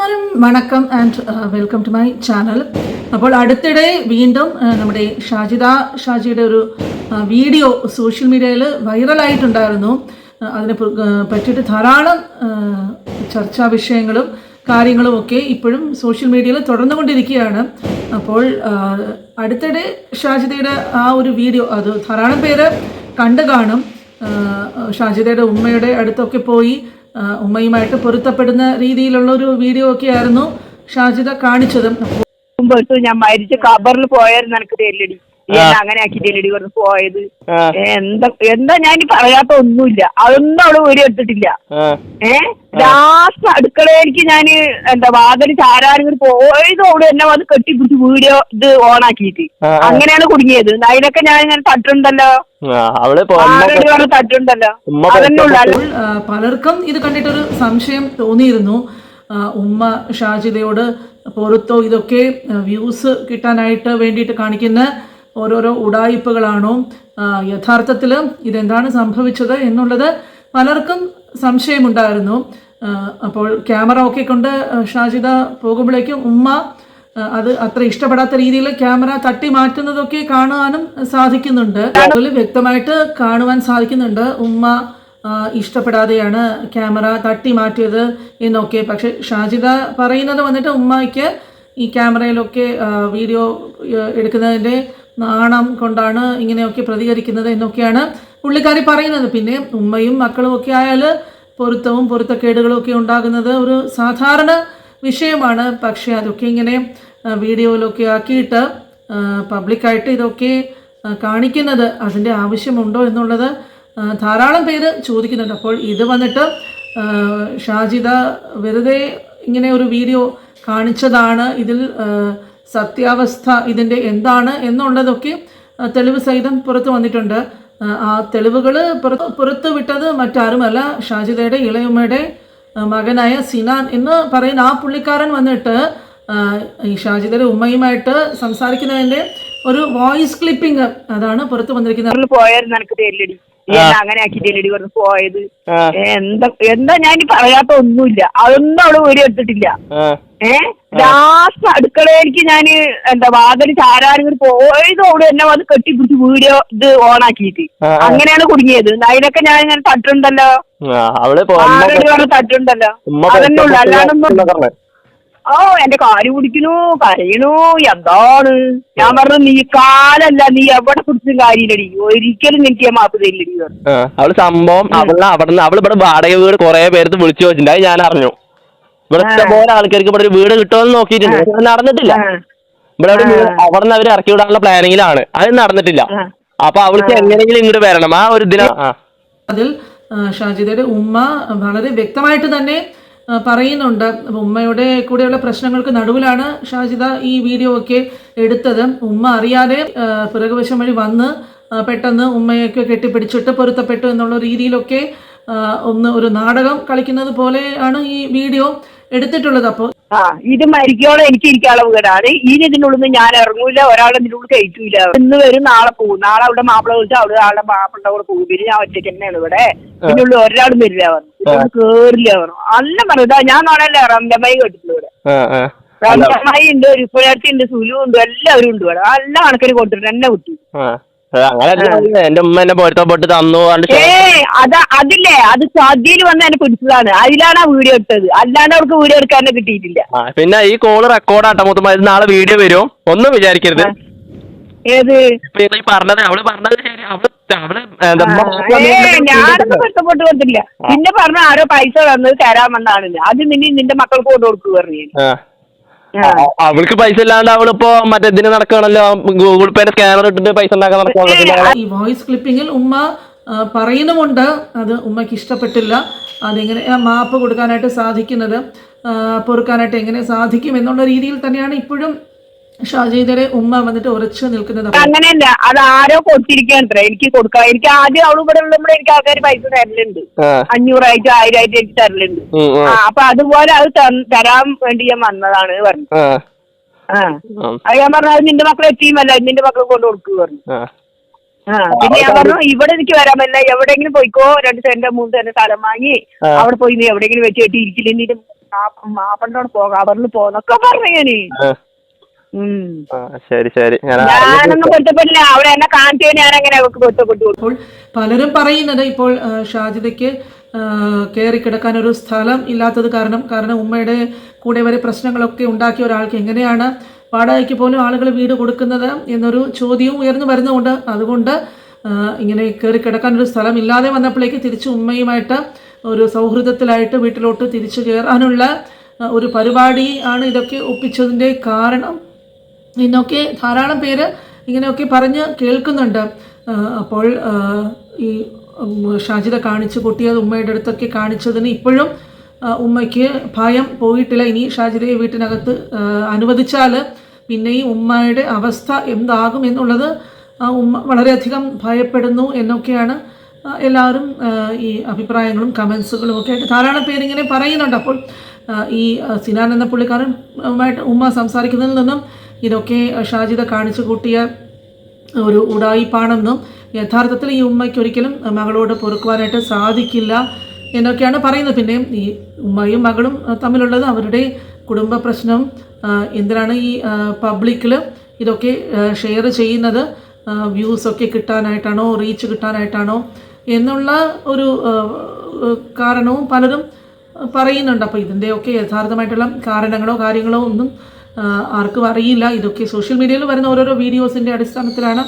നമസ്കാരം വണക്കം and welcome to my channel അപ്പോൾ അടുത്തിടെ വീണ്ടും നമ്മുടെ ഷാജിദ ഷാജിയുടെ ഒരു വീഡിയോ സോഷ്യൽ മീഡിയയിൽ വൈറലായിട്ടുണ്ടായിരുന്നു. ആ, അതിനെ പറ്റിയിട്ട് ധാരാളം ചർച്ചാ വിഷയങ്ങളും കാര്യങ്ങളും ഒക്കെ ഇപ്പോഴും സോഷ്യൽ മീഡിയയിൽ തുടർന്നുകൊണ്ടിരിക്കുകയാണ്. അപ്പോൾ അടുത്തിടെ ഷാജിദയുടെ ആ ഒരു വീഡിയോ അത് ധാരാളം പേര് കണ്ടു കാണും. ഷാജിദയുടെ ഉമ്മയുടെ അടുത്തൊക്കെ പോയി ഉമ്മയുമായിട്ട് പൊരുത്തപ്പെടുന്ന രീതിയിലുള്ള ഒരു വീഡിയോ ഒക്കെ ആയിരുന്നു ഷാജിദ കാണിച്ചതും ഞാൻ മരിച്ച് ഖബറിൽ പോയായിരുന്നു എനിക്ക് എന്നെ അങ്ങനെ ആക്കി ഡെലിവറി പറഞ്ഞ് പോയത്? എന്താ എന്താ ഞാൻ ഇനി പറയാത്ത ഒന്നുമില്ല. അതൊന്നും അവൾ വീഡിയോ എടുത്തിട്ടില്ല. ഏ? ലാസ്റ്റ് അടുക്കളയിലേക്ക് ഞാൻ എന്താ വാതിൽ ചാരാനും പോയത് അവൾ എന്നെ വന്ന് കെട്ടിപ്പിടിച്ച് വീഡിയോ ഇത് ഓൺ ആക്കിയിട്ട്. അങ്ങനെയാണ് കുടുങ്ങിയത്. അതിനൊക്കെ ഞാൻ ഇങ്ങനെ തട്ടുണ്ടല്ലോ തട്ടുണ്ടല്ലോ പലർക്കും ഇത് കണ്ടിട്ടൊരു സംശയം തോന്നിയിരുന്നു. ഉമ്മ ഷാജിദയോട് പുറത്തോ ഇതൊക്കെ വ്യൂസ് കിട്ടാനായിട്ട് വേണ്ടിയിട്ട് കാണിക്കുന്ന ഓരോരോ ഉടായിപ്പുകളാണോ യഥാർത്ഥത്തിൽ ഇതെന്താണ് സംഭവിച്ചത് എന്നുള്ളത് പലർക്കും സംശയമുണ്ടായിരുന്നു. അപ്പോൾ ക്യാമറ ഒക്കെ കൊണ്ട് ഷാജിദ പോകുമ്പോഴേക്കും ഉമ്മ അത് അത്ര ഇഷ്ടപ്പെടാത്ത രീതിയിൽ ക്യാമറ തട്ടി മാറ്റുന്നതൊക്കെ കാണുവാനും സാധിക്കുന്നുണ്ട്. അതിൽ വ്യക്തമായിട്ട് കാണുവാൻ സാധിക്കുന്നുണ്ട് ഉമ്മ ഇഷ്ടപ്പെടാതെയാണ് ക്യാമറ തട്ടി മാറ്റിയത് എന്നൊക്കെ. പക്ഷെ ഷാജിദ പറയുന്നത് വന്നിട്ട് ഉമ്മയ്ക്ക് ഈ ക്യാമറയിലൊക്കെ വീഡിയോ എടുക്കുന്നതിന്റെ നാണം കൊണ്ടാണ് ഇങ്ങനെയൊക്കെ പ്രതികരിക്കുന്നത് എന്നൊക്കെയാണ് പുള്ളിക്കാരി പറയുന്നത്. പിന്നെ ഉമ്മയും മക്കളും ഒക്കെ ആയാൽ പൊരുത്തവും പൊരുത്തക്കേടുകളും ഒക്കെ ഉണ്ടാകുന്നത് ഒരു സാധാരണ വിഷയമാണ്. പക്ഷേ അതൊക്കെ ഇങ്ങനെ വീഡിയോയിലൊക്കെ ആക്കിയിട്ട് പബ്ലിക്കായിട്ട് ഇതൊക്കെ കാണിക്കുന്നത് അതിന്റെ ആവശ്യമുണ്ടോ എന്നുള്ളത് ധാരാളം പേര് ചോദിക്കുന്നുണ്ട്. അപ്പോൾ ഇത് വന്നിട്ട് ഷാജിദ വെറുതെ ഇങ്ങനെ ഒരു വീഡിയോ കാണിച്ചതാണ്. ഇതിൽ സത്യാവസ്ഥ ഇതിന്റെ എന്താണ് എന്നുള്ളതൊക്കെ തെളിവ് സഹിതം പുറത്തു വന്നിട്ടുണ്ട്. ആ, തെളിവുകൾ പുറത്ത് പുറത്തു വിട്ടത് മറ്റാരുമല്ല. ഷാജിദയുടെ ഇളയമ്മയുടെ മകനായ സിനാൻ എന്ന് പറയുന്ന ആ പുള്ളിക്കാരൻ വന്നിട്ട് ഈ ഷാജിദയുടെ ഉമ്മയുമായിട്ട് സംസാരിക്കുന്നതിന്റെ ഒരു വോയിസ് ക്ലിപ്പിംഗ് അതാണ് പുറത്തു വന്നിരിക്കുന്നത്. അങ്ങനെ ആക്കി ഡെലിവറി കൊടുത്ത് പോയത്? എന്താ എന്താ ഞാൻ ഇനി പറയാത്ത ഒന്നുമില്ല. അതൊന്നും അവൾ വീഡിയോ എടുത്തിട്ടില്ല. ഏ? ലാസ്റ്റ് അടുക്കളയിലേക്ക് ഞാൻ എന്താ വാതിൽ ചാരാനും പോയത് അവിടെ എന്നെ വന്ന് കെട്ടിപ്പിടിച്ച് വീഡിയോ ഇത് ഓൺ ആക്കിയിട്ട്. അങ്ങനെയാണ് കുടുങ്ങിയത്. അതിനൊക്കെ ഞാൻ ഇങ്ങനെ തട്ടുണ്ടല്ലോ തട്ടുണ്ടല്ലോ അതന്നെ ഉള്ളു. അല്ലാണ്ടൊന്നും. ഓ എന്റെ കാൽ കുടിക്കുന്നു കരയണു എന്താണ്? ഞാൻ പറഞ്ഞു നീ കാലല്ല നീ എവിടെ കുടിച്ചും കാര്യമില്ലടി. ഒരിക്കലും നിനക്ക് ഞാൻ മാപ്പ് തരില്ലടി. അവൾ സംഭവം അവളെ അവിടെ അവൾ ഇവിടെ വാടക വീട് കൊറേ പേരത്ത് വിളിച്ചു വെച്ചിട്ടുണ്ട് അത് ഞാൻ അറിഞ്ഞു. ഇവിടെ. ഇഷ്ടംപോലെ ആൾക്കാർക്ക് ഇവിടെ ഒരു വീട് കിട്ടുമെന്ന് നോക്കിയിട്ടുണ്ട്. നടന്നിട്ടില്ല. ഇവിടെ ഒരു വീട് ആ. അവിടെ നിന്ന് അവർ ഇറക്കി വിടാനുള്ള പ്ലാനിങ്ങിലാണ്. അത് നടന്നിട്ടില്ല. അപ്പൊ അവൾക്ക് എങ്ങനെയെങ്കിലും ഇങ്ങോട്ട് വരണം. ആ ഒരു ദിനം അതിൽ ആ, ഷാജിദയുടെ ഉമ്മ വളരെ വ്യക്തമായിട്ട് തന്നെ പറയുന്നുണ്ട്. ഉമ്മയുടെ കൂടെയുള്ള പ്രശ്നങ്ങൾക്ക് നടുവിലാണ് ഷാജിദ ഈ വീഡിയോ ഒക്കെ എടുത്തത്. ഉമ്മ അറിയാതെ പിറകുവശം വഴി വന്ന് പെട്ടെന്ന് ഉമ്മയൊക്കെ കെട്ടിപ്പിടിച്ചിട്ട് പൊരുത്തപ്പെട്ടു എന്നുള്ള രീതിയിലൊക്കെ ഒന്ന് ഒരു നാടകം കളിക്കുന്നത് പോലെയാണ് ഈ വീഡിയോ എടുത്തിട്ടുള്ളത്. അപ്പോൾ ആ ഇത് മരിക്കോളം എനിക്ക് ഇരിക്കാനുള്ള വീടാണ് ഇനി ഇതിനുള്ളിൽ നിന്ന് ഞാൻ ഇറങ്ങൂല ഒരാളെ ഇതിനുള്ളിൽ കഴിക്കൂല കയറ്റൂല. ഇന്ന് വരും നാളെ പോകും നാളെ അവിടെ മാപ്പിള വിളിച്ചു അവിടെ ആളുടെ മാപ്പിളുടെ കൂടെ പോകും പിന്നെ ഞാൻ ഒറ്റയ്ക്ക് തന്നെയാണ് ഇവിടെ. ഇതിനുള്ളിൽ ഒരാളും വരില്ല പറഞ്ഞു കേറില്ല പറഞ്ഞു അല്ല പറഞ്ഞു ഞാൻ നാളെ റംലമായി കേട്ടിട്ടുണ്ട് ഇവിടെ. ഉണ്ട് ഒരു ഉണ്ട് റിപ്പുഴത്തി ഉണ്ട് സുലു ഉണ്ട് എല്ലാവരും ഉണ്ട് ഇവിടെ. നല്ല കണക്കിന് കൊണ്ടിട്ടുണ്ട് എന്നെ. അത് അങ്ങനെ എന്റെ ഉമ്മ എന്നെ പൊരുത്തപ്പെട്ട് തന്നു ഏ അതാ അതില്ലേ? അത് സദ്യയിൽ വന്ന് എന്നെ പിടിച്ചതാണ്. അതിലാണ് ആ വീഡിയോ എടുത്തത്. അല്ലാണ്ട് അവർക്ക് വീഡിയോ എടുക്കാൻ കിട്ടിയിട്ടില്ല. ആ, പിന്നെ ഈ കോൾ റെക്കോർഡാട്ടോ മൊത്തം ഇത് നാളെ വീഡിയോ വരും. ഒന്നും വിചാരിക്കരുത്. ഏത്? ഇപ്പൊ ഈ പറഞ്ഞത് അവൾ പറഞ്ഞത് ശരി അവൾ അവൾ എന്താ ഉമ്മ ആ, ഏ ഞാനൊന്നും കഷ്ടപ്പെട്ട് പിന്നെ പറഞ്ഞ ആരോ പൈസ തന്നത് തരാമെന്നാണ്. അത് നിന്നെ നിന്റെ മക്കൾക്ക് കൊണ്ട് കൊടുക്കുക പറഞ്ഞു ആ. അവൾക്ക് പൈസ ഇല്ലാണ്ട് അവളിപ്പോ മറ്റേ ഇതിന് നടക്കുകയാണല്ലോ ഗൂഗിൾ പേയുടെ സ്കാനർ ഇട്ടിട്ട് പൈസ ഉണ്ടാക്കാൻ നടക്കുകയാണല്ലോ. ഈ വോയിസ് ക്ലിപ്പിംഗിൽ ഉമ്മ പറയുന്നുമുണ്ട് അത് ഉമ്മയ്ക്ക് ഇഷ്ടപ്പെട്ടില്ല. അതെങ്ങനെ മാപ്പ് കൊടുക്കാനായിട്ട് സാധിക്കുന്നത് പൊറുക്കാനായിട്ട് എങ്ങനെ സാധിക്കും എന്നുള്ള രീതിയിൽ തന്നെയാണ് ഇപ്പോഴും ഷാജീദരെ ഉമ്മ വന്നിട്ട് ഉറച്ചു നിൽക്കുന്നത് അങ്ങനെയല്ല. അത് ആരോ കൊടുത്തിരിക്കണത്രേ എനിക്ക് കൊടുക്കാം എനിക്ക് ആദ്യം അവൾ ഇവിടെ ഉള്ളപ്പോൾ എനിക്ക് ആൾക്കാർ പൈസ തരലുണ്ട്. അഞ്ഞൂറായിട്ട് ആയിരമായിട്ട് എനിക്ക് തരലുണ്ട്. ആ അപ്പൊ അതുപോലെ അത് തരാൻ വേണ്ടി ഞാൻ വന്നതാണ് പറഞ്ഞു. ആ. അത് ഞാൻ പറഞ്ഞു അത് നിന്റെ മക്കളെ എത്തിയുമല്ല. നിന്റെ മക്കളെ കൊണ്ട് കൊടുക്കുക പറഞ്ഞു. ആ. ആ. പിന്നെ ഞാൻ പറഞ്ഞു ഇവിടെ എനിക്ക് വരാൻ പറ്റില്ല. എവിടെയെങ്കിലും പോയിക്കോ. രണ്ട് സെന്റ് മൂന്ന് സെന്റ് സ്ഥലം വാങ്ങി. അവിടെ പോയി നീ എവിടെയെങ്കിലും വെച്ച് കെട്ടി ഇരിക്കില്ല നീ മാപ്പണ്ടോട് പോകാം. അവരിൽ പോന്നൊക്കെ പറഞ്ഞു ഞാൻ. ശരി ശരി. അപ്പോൾ പലരും പറയുന്നത് ഇപ്പോൾ ഷാജിദയ്ക്ക് കയറി കിടക്കാൻ ഒരു സ്ഥലം ഇല്ലാത്തത് കാരണം കാരണം ഉമ്മയുടെ കൂടെ വരെ പ്രശ്നങ്ങളൊക്കെ ഉണ്ടാക്കിയ ഒരാൾക്ക് എങ്ങനെയാണ് വാടകയ്ക്ക് പോലും ആളുകൾ വീട് കൊടുക്കുന്നത് എന്നൊരു ചോദ്യവും ഉയർന്നു വരുന്നുണ്ട്. അതുകൊണ്ട് ഇങ്ങനെ കയറി കിടക്കാൻ ഒരു സ്ഥലം ഇല്ലാതെ വന്നപ്പോഴേക്ക് തിരിച്ച് ഉമ്മയുമായിട്ട് ഒരു സൗഹൃദത്തിലായിട്ട് വീട്ടിലോട്ട് തിരിച്ചു കയറാനുള്ള ഒരു പരിപാടി ആണ് ഇതൊക്കെ ഒപ്പിച്ചതിന്റെ കാരണം. എന്നൊക്കെ ധാരാളം പേര് ഇങ്ങനെയൊക്കെ പറഞ്ഞ് കേൾക്കുന്നുണ്ട്. അപ്പോൾ ഈ ഷാജിത കാണിച്ചു കുട്ടിയത് ഉമ്മയുടെ അടുത്തൊക്കെ കാണിച്ചതിന് ഇപ്പോഴും ഉമ്മയ്ക്ക് ഭയം പോയിട്ടില്ല. ഇനി ഷാജിതയെ വീട്ടിനകത്ത് അനുവദിച്ചാൽ പിന്നെ ഈ ഉമ്മയുടെ അവസ്ഥ എന്താകും എന്നുള്ളത് ഉമ്മ വളരെയധികം ഭയപ്പെടുന്നു എന്നൊക്കെയാണ് എല്ലാവരും ഈ അഭിപ്രായങ്ങളും കമൻസുകളും ഒക്കെ ആയിട്ട് ധാരാളം പേരിങ്ങനെ പറയുന്നുണ്ട്. അപ്പോൾ ഈ സിനാൻ എന്ന പുള്ളിക്കാരൻ ഉമ്മ സംസാരിക്കുന്നതിൽ നിന്നും ഇതൊക്കെ ഷാജിദ കാണിച്ചു കൂട്ടിയ ഒരു ഉടായിപ്പാണെന്നും യഥാർത്ഥത്തിൽ ഈ ഉമ്മയ്ക്ക് ഒരിക്കലും മകളോട് പൊറുക്കുവാനായിട്ട് സാധിക്കില്ല എന്നൊക്കെയാണ് പറയുന്നത്. പിന്നെ ഈ ഉമ്മയും മകളും തമ്മിലുള്ളത് അവരുടെ കുടുംബ പ്രശ്നം എന്തിനാണ് ഈ പബ്ലിക്കിൽ ഇതൊക്കെ ഷെയർ ചെയ്യുന്നത്? വ്യൂസൊക്കെ കിട്ടാനായിട്ടാണോ റീച്ച് കിട്ടാനായിട്ടാണോ എന്നുള്ള ഒരു കാരണവും പലരും പറയുന്നുണ്ട്. അപ്പോൾ ഇതിന്റെയൊക്കെ യഥാർത്ഥമായിട്ടുള്ള കാരണങ്ങളോ കാര്യങ്ങളോ ഒന്നും ആർക്കും അറിയില്ല. ഇതൊക്കെ സോഷ്യൽ മീഡിയയിൽ വരുന്ന ഓരോരോ വീഡിയോസിന്റെ അടിസ്ഥാനത്തിലാണ്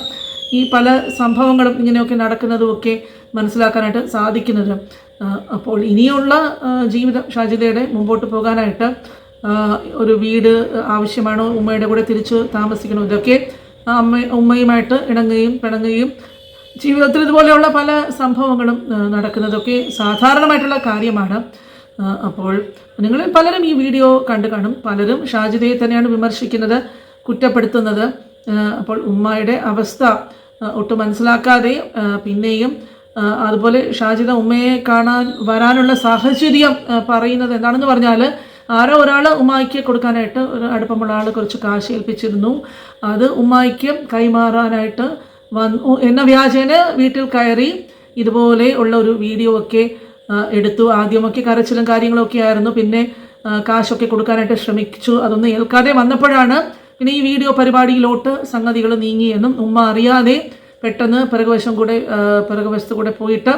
ഈ പല സംഭവങ്ങളും ഇങ്ങനെയൊക്കെ നടക്കുന്നതും ഒക്കെ മനസ്സിലാക്കാനായിട്ട് സാധിക്കുന്നത്. അപ്പോൾ ഇനിയുള്ള ജീവിത ഷാജിദയുടെ മുമ്പോട്ട് പോകാനായിട്ട് ഒരു വീട് ആവശ്യമാണോ? ഉമ്മയുടെ കൂടെ തിരിച്ച് താമസിക്കണോ? ഇതൊക്കെ അമ്മ ഉമ്മയുമായിട്ട് ഇണങ്ങുകയും പിണങ്ങുകയും ജീവിതത്തിൽ ഇതുപോലെയുള്ള പല സംഭവങ്ങളും നടക്കുന്നതൊക്കെ സാധാരണമായിട്ടുള്ള കാര്യമാണ്. അപ്പോൾ നിങ്ങളിൽ പലരും ഈ വീഡിയോ കണ്ടു കാണും. പലരും ഷാജിദയെ തന്നെയാണ് വിമർശിക്കുന്നത് കുറ്റപ്പെടുത്തുന്നത്. അപ്പോൾ ഉമ്മയുടെ അവസ്ഥ ഒട്ടും മനസ്സിലാക്കാതെ പിന്നെയും അതുപോലെ ഷാജിദ ഉമ്മയെ കാണാൻ വരാനുള്ള സാഹചര്യം പറയുന്നത് എന്താണെന്ന് പറഞ്ഞാൽ ആരോ ഒരാൾ ഉമ്മായിക്ക് കൊടുക്കാനായിട്ട് ഒരു അടുപ്പമുള്ള ആൾ കുറച്ച് കാശ് ഏൽപ്പിച്ചിരുന്നു. അത് ഉമ്മായിക്ക് കൈമാറാനായിട്ട് വന്നു. എന്ന വ്യാജേന വീട്ടിൽ കയറി ഇതുപോലെ ഉള്ള ഒരു വീഡിയോ ഒക്കെ എടുത്തു. ആദ്യമൊക്കെ കരച്ചിലും കാര്യങ്ങളൊക്കെ ആയിരുന്നു. പിന്നെ കാശൊക്കെ കൊടുക്കാനായിട്ട് ശ്രമിച്ചു. അതൊന്നും ഏൽക്കാതെ വന്നപ്പോഴാണ് പിന്നെ ഈ വീഡിയോ പരിപാടിയിലോട്ട് സംഗതികൾ നീങ്ങിയെന്നും ഉമ്മ അറിയാതെ പെട്ടെന്ന് പിറകുവശം കൂടെ പിറകുവശത്ത് കൂടെ പോയിട്ട്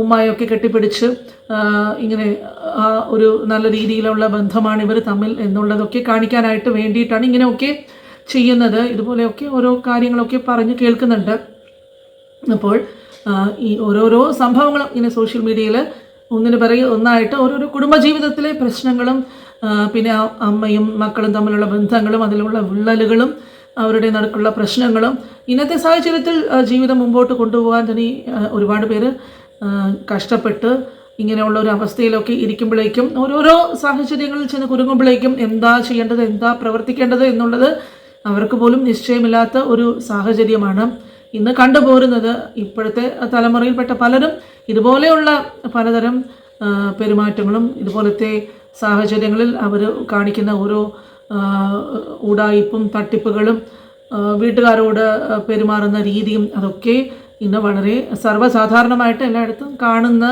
ഉമ്മായൊക്കെ കെട്ടിപ്പിടിച്ച് ഇങ്ങനെ ആ, ഒരു നല്ല രീതിയിലുള്ള ബന്ധമാണ് ഇവർ തമ്മിൽ എന്നുള്ളതൊക്കെ കാണിക്കാനായിട്ട് വേണ്ടിയിട്ടാണ് ഇങ്ങനെയൊക്കെ ചെയ്യുന്നത്. ഇതുപോലെയൊക്കെ ഓരോ കാര്യങ്ങളൊക്കെ പറഞ്ഞ് കേൾക്കുന്നുണ്ട്. അപ്പോൾ ഈ ഓരോരോ സംഭവങ്ങളും ഇങ്ങനെ സോഷ്യൽ മീഡിയയിൽ ഒന്നിന് പിറകെ ഒന്നായിട്ട് ഓരോരോ കുടുംബജീവിതത്തിലെ പ്രശ്നങ്ങളും പിന്നെ അമ്മയും മക്കളും തമ്മിലുള്ള ബന്ധങ്ങളും അതിലുള്ള വിള്ളലുകളും അവരുടെ നടുക്കുള്ള പ്രശ്നങ്ങളും ഇന്നത്തെ സാഹചര്യത്തിൽ ജീവിതം മുമ്പോട്ട് കൊണ്ടുപോകാൻ തന്നെ ഒരുപാട് പേര് കഷ്ടപ്പെട്ട് ഇങ്ങനെയുള്ള ഒരു അവസ്ഥയിലൊക്കെ ഇരിക്കുമ്പോഴേക്കും ഓരോരോ സാഹചര്യങ്ങളിൽ ചെന്ന് കുരുങ്ങുമ്പോഴേക്കും എന്താ ചെയ്യേണ്ടത് എന്താ പ്രവർത്തിക്കേണ്ടത് എന്നുള്ളത് അവർക്ക് പോലും നിശ്ചയമില്ലാത്ത ഒരു സാഹചര്യമാണ്. ഇന്ന് കണ്ടുപോരുന്നത് ഇപ്പോഴത്തെ തലമുറയിൽപ്പെട്ട പലരും ഇതുപോലെയുള്ള പലതരം പെരുമാറ്റങ്ങളും ഇതുപോലത്തെ സാഹചര്യങ്ങളിൽ അവർ കാണിക്കുന്ന ഓരോ ഉടായിപ്പും തട്ടിപ്പുകളും വീട്ടുകാരോട് പെരുമാറുന്ന രീതിയും അതൊക്കെ ഇന്ന് വളരെ സർവസാധാരണമായിട്ട് എല്ലായിടത്തും കാണുന്ന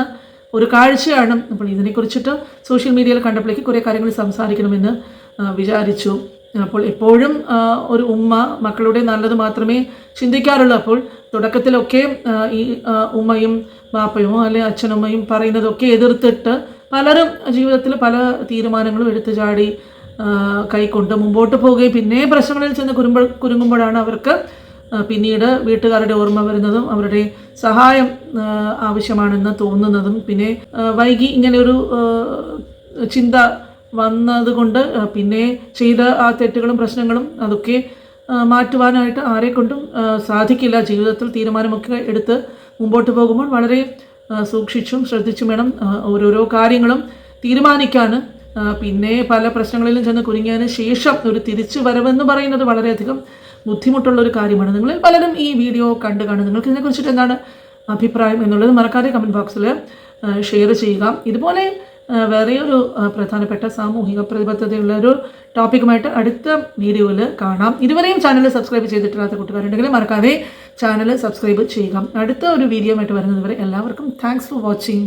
ഒരു കാഴ്ചയാണ്. അപ്പോൾ ഇതിനെക്കുറിച്ചിട്ട് സോഷ്യൽ മീഡിയയിൽ കണ്ടപ്പോഴേക്ക് കുറേ കാര്യങ്ങൾ സംസാരിക്കണമെന്ന് വിചാരിച്ചു. അപ്പോൾ എപ്പോഴും ഒരു ഉമ്മ മക്കളുടെ നല്ലത് മാത്രമേ ചിന്തിക്കാറുള്ളൂ. അപ്പോൾ തുടക്കത്തിലൊക്കെ ഈ ഉമ്മയും ബാപ്പയും അല്ലെ അച്ഛനമ്മയും പറയുന്നതൊക്കെ എതിർത്തിട്ട് പലരും ജീവിതത്തിൽ പല തീരുമാനങ്ങളും എടുത്തു ചാടി കൈക്കൊണ്ട് മുമ്പോട്ട് പോവുകയും പിന്നെ പ്രശ്നങ്ങളിൽ ചെന്ന് കുരുമ്പോൾ കുരുങ്ങുമ്പോഴാണ് അവർക്ക് പിന്നീട് വീട്ടുകാരുടെ ഓർമ്മ വരുന്നതും അവരുടെ സഹായം ആവശ്യമാണെന്ന് തോന്നുന്നതും. പിന്നെ വൈകി ഇങ്ങനെ ഒരു ചിന്ത വന്നതുകൊണ്ട് പിന്നെ ചെയ്ത ആ തെറ്റുകളും പ്രശ്നങ്ങളും അതൊക്കെ മാറ്റുവാനായിട്ട് ആരെക്കൊണ്ടും സാധിക്കില്ല. ജീവിതത്തിൽ തീരുമാനമൊക്കെ എടുത്ത് മുമ്പോട്ട് പോകുമ്പോൾ വളരെ സൂക്ഷിച്ചും ശ്രദ്ധിച്ചും വേണം ഓരോരോ കാര്യങ്ങളും തീരുമാനിക്കാൻ പിന്നെ പല പ്രശ്നങ്ങളിലും ചെന്ന് കുരുങ്ങിയതിന് ശേഷം ഒരു തിരിച്ചു വരവെന്ന് പറയുന്നത് വളരെയധികം ബുദ്ധിമുട്ടുള്ള ഒരു കാര്യമാണ്. നിങ്ങൾ പലരും ഈ വീഡിയോ കണ്ടു കാണും. നിങ്ങൾക്ക് ഇതിനെക്കുറിച്ചിട്ട് എന്താണ് അഭിപ്രായം എന്നുള്ളത് മറക്കാതെ കമന്റ് ബോക്സിൽ ഷെയർ ചെയ്യുക. ഇതുപോലെ ആ, വേറെ ഒരു പ്രധാനപ്പെട്ട സാമൂഹിക പ്രതിബദ്ധതയുള്ള ഒരു ടോപ്പിക്കുമായിട്ട് അടുത്ത വീഡിയോയിൽ കാണാം. ഇതുവരെയും ചാനൽ സബ്സ്ക്രൈബ് ചെയ്തിട്ടില്ലാത്ത കൂട്ടുകാരുണ്ടെങ്കിൽ മറക്കാതെ ചാനൽ സബ്സ്ക്രൈബ് ചെയ്യുക. അടുത്ത ഒരു വീഡിയോ ആയിട്ട് വരുന്നത് വരെ എല്ലാവർക്കും താങ്ക്സ് ഫോർ വാച്ചിങ്